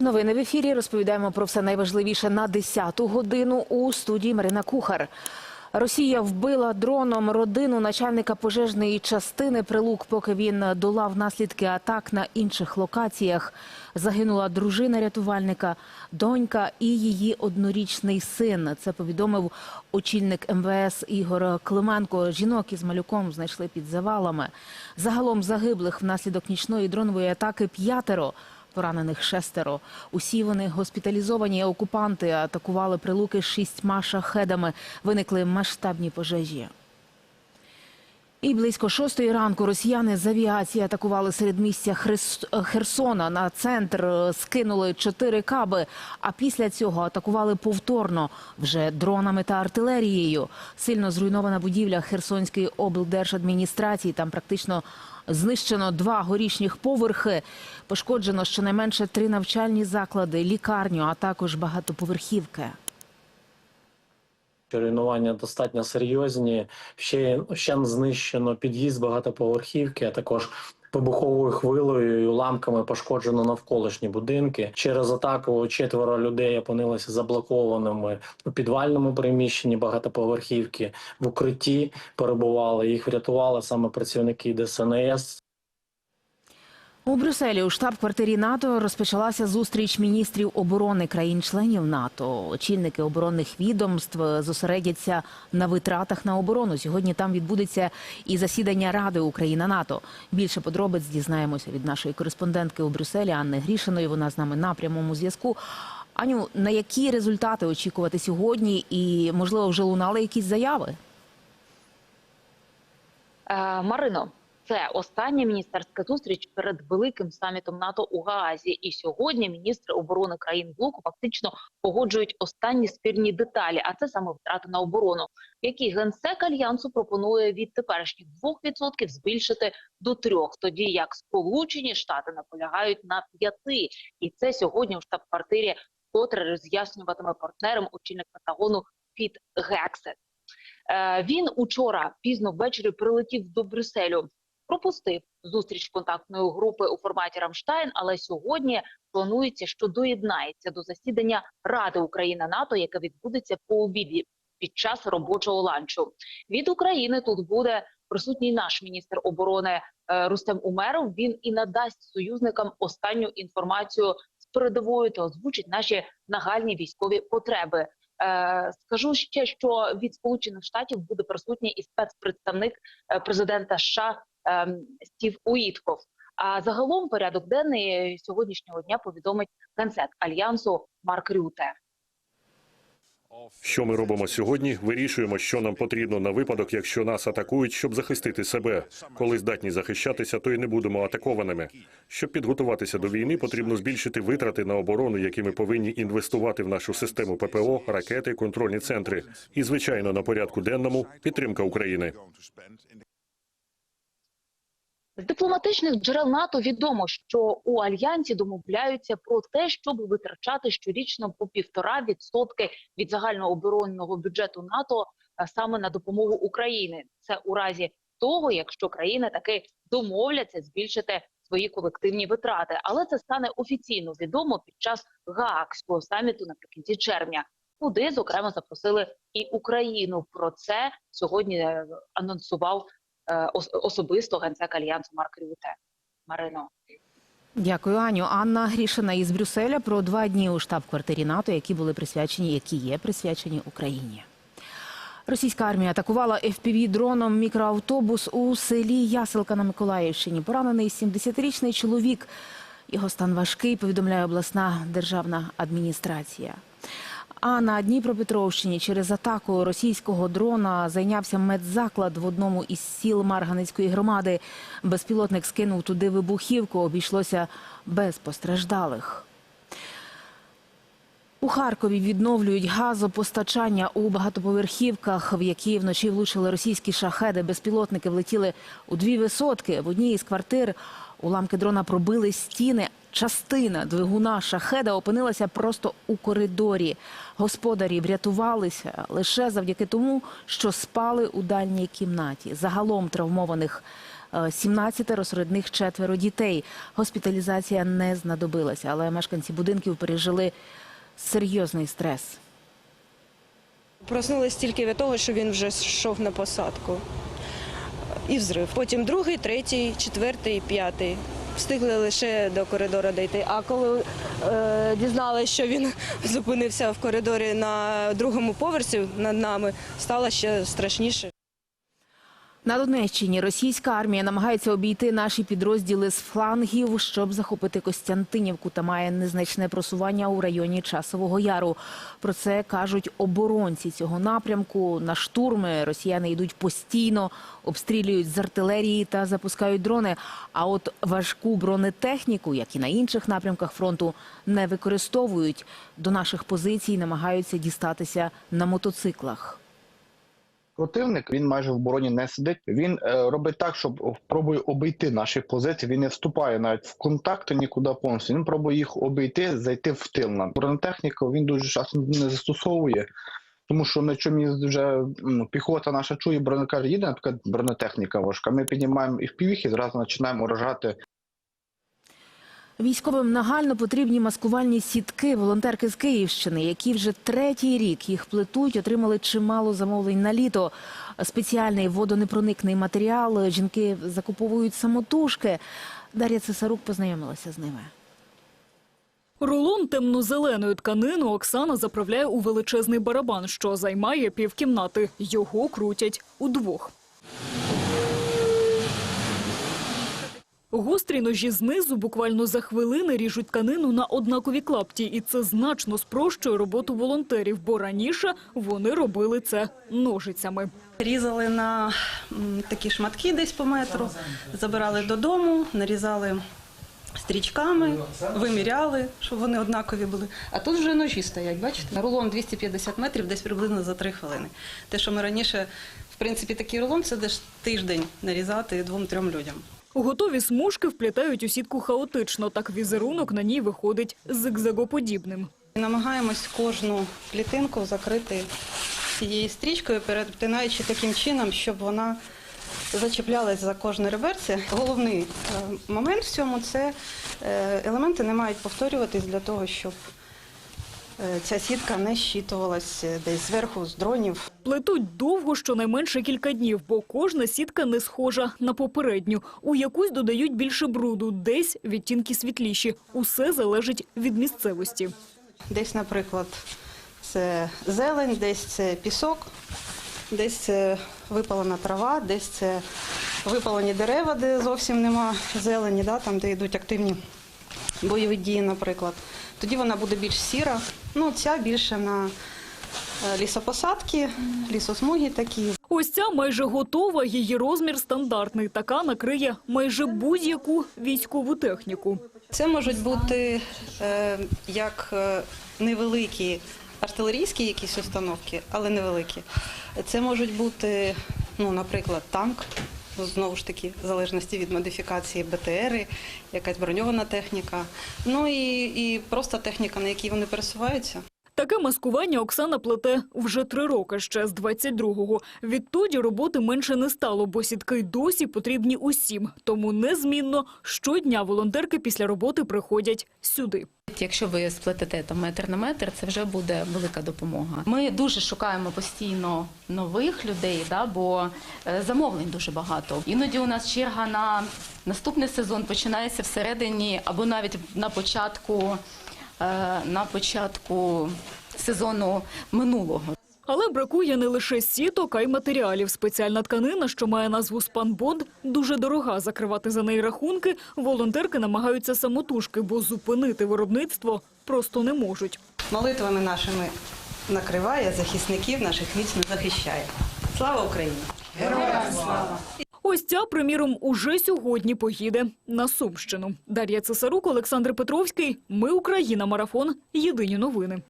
Новини в ефірі розповідаємо про все найважливіше на 10-ту годину у студії Марина Кухар. Росія вбила дроном родину начальника пожежної частини Прилук, поки він долав наслідки атак на інших локаціях. Загинула дружина рятувальника, донька і її однорічний син. Це повідомив очільник МВС Ігор Клименко. Жінок із малюком знайшли під завалами. Загалом загиблих внаслідок нічної дронової атаки п'ятеро. Поранених шестеро. Усі вони госпіталізовані. Окупанти атакували прилуки шістьма шахедами. Виникли масштабні пожежі. І близько шостої ранку росіяни з авіації атакували середмістя Хрис- Херсона. На центр е, скинули чотири каби, а після цього атакували повторно вже дронами та артилерією. Сильно зруйнована будівля Херсонської облдержадміністрації. Там практично знищено два горішніх поверхи. Пошкоджено щонайменше три навчальні заклади, лікарню, а також багатоповерхівки. Руйнування достатньо серйозні. Ще, ще знищено під'їзд багатоповерхівки, а також вибуховою хвилею і уламками пошкоджено навколишні будинки. Через атаку четверо людей опинилися заблокованими у підвальному приміщенні багатоповерхівки. В укритті перебували. Їх врятували саме працівники ДСНС. У Брюсселі у штаб-квартирі НАТО розпочалася зустріч міністрів оборони країн-членів НАТО. Очільники оборонних відомств зосередяться на витратах на оборону. Сьогодні там відбудеться і засідання Ради Україна НАТО. Більше подробиць дізнаємося від нашої кореспондентки у Брюсселі Анни Грішиної. Вона з нами на прямому зв'язку. Аню, на які результати очікувати сьогодні? І можливо вже лунали якісь заяви? Е, Марино, це остання міністерська зустріч перед великим самітом НАТО у Гаазі. І сьогодні міністри оборони країн блоку фактично погоджують останні спірні деталі, а це саме втрати на оборону, які генсек альянсу пропонує від теперішніх 2% збільшити до 3%, тоді як Сполучені Штати наполягають на 5%. І це сьогодні у штаб-квартирі котре роз'яснюватиме партнерам очільник Пентагону Піт Гексет. Е, Він учора пізно ввечері прилетів до Брюсселю. Пропустив зустріч контактної групи у форматі Рамштайн, але сьогодні планується, що доєднається до засідання Ради Україна НАТО, яке відбудеться по обіді під час робочого ланчу. Від України тут буде присутній наш міністр оборони е, Рустем Умеров. Він і надасть союзникам останню інформацію з передової та озвучить наші нагальні військові потреби. Е, Скажу ще, що від Сполучених Штатів буде присутній і спецпредставник е, президента США Стів Уітков. А загалом порядок денний сьогоднішнього дня повідомить генсек альянсу Марк Рюте. Що ми робимо сьогодні? Вирішуємо, що нам потрібно на випадок, якщо нас атакують, щоб захистити себе. Коли здатні захищатися, то й не будемо атакованими. Щоб підготуватися до війни, потрібно збільшити витрати на оборону, які ми повинні інвестувати в нашу систему ППО, ракети, контрольні центри. І звичайно, на порядку денному підтримка України. З дипломатичних джерел НАТО відомо, що у альянсі домовляються про те, щоб витрачати щорічно по півтора відсотки від загального оборонного бюджету НАТО а саме на допомогу Україні. Це у разі того, якщо країни таки домовляться збільшити свої колективні витрати, але це стане офіційно відомо під час Гаагського саміту наприкінці червня, куди зокрема запросили і Україну. Про це сьогодні е, анонсував е, особисто генсек альянсу Марк Рюте. Марино. Дякую, Аню. Анна Грішина із Брюсселя про два дні у штаб-квартирі НАТО, які були присвячені, які є присвячені Україні. Російська армія атакувала fpv дроном мікроавтобус у селі Яселка на Миколаївщині. Поранений 70-річний чоловік. Його стан важкий, повідомляє обласна державна адміністрація. А на Дніпропетровщині через атаку російського дрона зайнявся медзаклад в одному із сіл Марганецької громади. Безпілотник скинув туди вибухівку, обійшлося без постраждалих. У Харкові відновлюють газопостачання у багатоповерхівках, в які вночі влучили російські шахеди. Безпілотники влетіли у дві висотки. В одній із квартир уламки дрона пробили стіни. Частина двигуна шахеда опинилася просто у коридорі. Господарі врятувалися лише завдяки тому, що спали у дальній кімнаті. Загалом травмованих Е, 17 серед них четверо дітей. Госпіталізація не знадобилася, але мешканці будинків пережили серйозний стрес. Проснулись тільки від того, що він вже йшов на посадку. І взрив. Потім другий, третій, четвертий, п'ятий. Встигли лише до коридору дійти. А коли е, дізналися, що він зупинився в коридорі на другому поверсі над нами, стало ще страшніше. На Донеччині російська армія намагається обійти наші підрозділи з флангів, щоб захопити Костянтинівку та має незначне просування у районі Часового Яру. Про це кажуть оборонці цього напрямку. На штурми росіяни йдуть постійно, обстрілюють з артилерії та запускають дрони. А от важку бронетехніку, як і на інших напрямках фронту, не використовують. До наших позицій намагаються дістатися на мотоциклах. Противник він майже в обороні не сидить. Він е, робить так, щоб пробує обійти наші позиції. Він не вступає навіть в контакти нікуди повністю. Він пробує їх обійти, зайти в тил нам. Бронетехніку він дуже часто не застосовує, тому що на чому вже ну, піхота наша чує, броне каже, їде наприклад, бронетехніка важка. Ми піднімаємо і в півіхи, зразу починаємо уражати Військовим нагально потрібні маскувальні сітки. Волонтерки з Київщини, які вже третій рік їх плетуть, отримали чимало замовлень на літо. Спеціальний водонепроникний матеріал жінки закуповують самотужки. Дар'я Цесарук познайомилася з ними. Рулон темно-зеленої тканини Оксана заправляє у величезний барабан, що займає півкімнати. Його крутять удвох. Гострі ножі знизу буквально за хвилини ріжуть тканину на однакові клапті. І це значно спрощує роботу волонтерів, бо раніше вони робили це ножицями. Різали на такі шматки десь по метру, забирали додому, нарізали стрічками, виміряли, щоб вони однакові були. А тут вже ножі стоять, бачите? Рулон 250 метрів, десь приблизно за 3 хвилини. Те, що ми раніше, в принципі, такий рулон це десь тиждень нарізати двом-трьом людям. Готові смужки вплітають у сітку хаотично, так візерунок на ній виходить зигзагоподібним. Намагаємось кожну клітинку закрити цією стрічкою, перетинаючи таким чином, щоб вона зачіплялась за кожне реверце. Головний е, момент в цьому це е, елементи не мають повторюватись для того, щоб ця сітка не щитувалась е, десь зверху з дронів. Плетуть довго, щонайменше кілька днів, бо кожна сітка не схожа на попередню. У якусь додають більше бруду, десь відтінки світліші. Усе залежить від місцевості. Десь, наприклад, це зелень, десь це пісок, десь це випалена трава, десь це випалені дерева, де зовсім нема зелені, да, там, де йдуть активні бойові дії, наприклад. Тоді вона буде більш сіра. Ну, ця більше на е, лісопосадки, лісосмуги такі. Ось ця майже готова, її розмір стандартний. Така накриє майже будь-яку військову техніку. Це можуть бути е, як е, невеликі артилерійські якісь установки, але невеликі. Це можуть бути, ну, наприклад, танк. Знову ж таки, в залежності від модифікації БТРи, якась броньована техніка. Ну і, і просто техніка, на якій вони пересуваються. Таке маскування Оксана плете вже три роки, ще з 22-го. Відтоді роботи менше не стало, бо сітки досі потрібні усім. Тому незмінно щодня волонтерки після роботи приходять сюди. Якщо ви сплетете там метр на метр, це вже буде велика допомога. Ми дуже шукаємо постійно нових людей, да, бо е, замовлень дуже багато. Іноді у нас черга на наступний сезон починається всередині або навіть на початку, е, на початку сезону минулого. Але бракує не лише сіток, а й матеріалів. Спеціальна тканина, що має назву спанбонд, дуже дорога. Закривати за неї рахунки волонтерки намагаються самотужки, бо зупинити виробництво просто не можуть. Молитвами нашими накриває захисників, наших міцно захищає. Слава Україні! Героям слава! Ось ця, приміром, уже сьогодні поїде на Сумщину. Дар'я Цесарук, Олександр Петровський. Ми Україна. Марафон. Єдині новини.